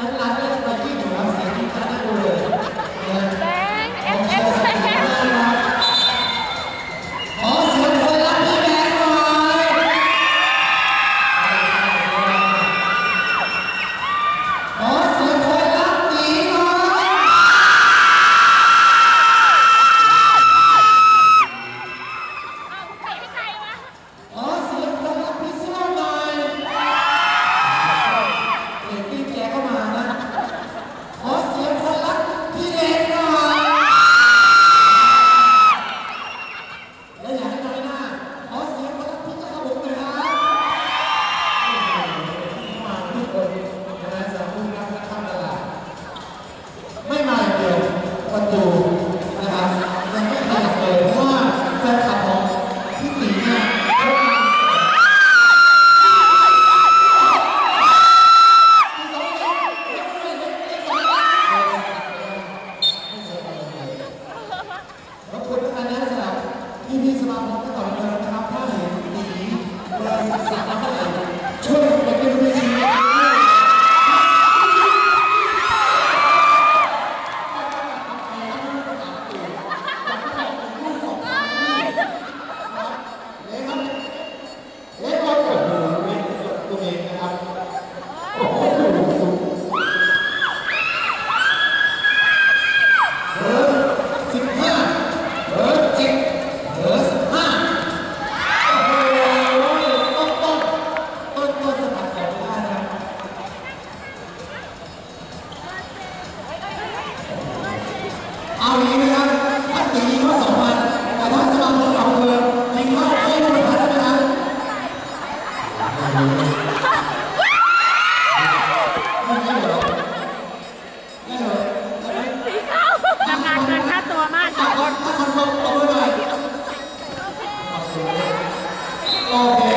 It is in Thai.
Dann landet man die Nummer 16 Kategorie. ประตูนะครับยังไม่ขยับเลยเพราะว่าแฟนคลับของพี่ตีเนี่ยขอบคุณทุกท่นนะสำหรับที่มีสมาคมที่ต่อ ทำงานเกินค่าตัวมาก โอเค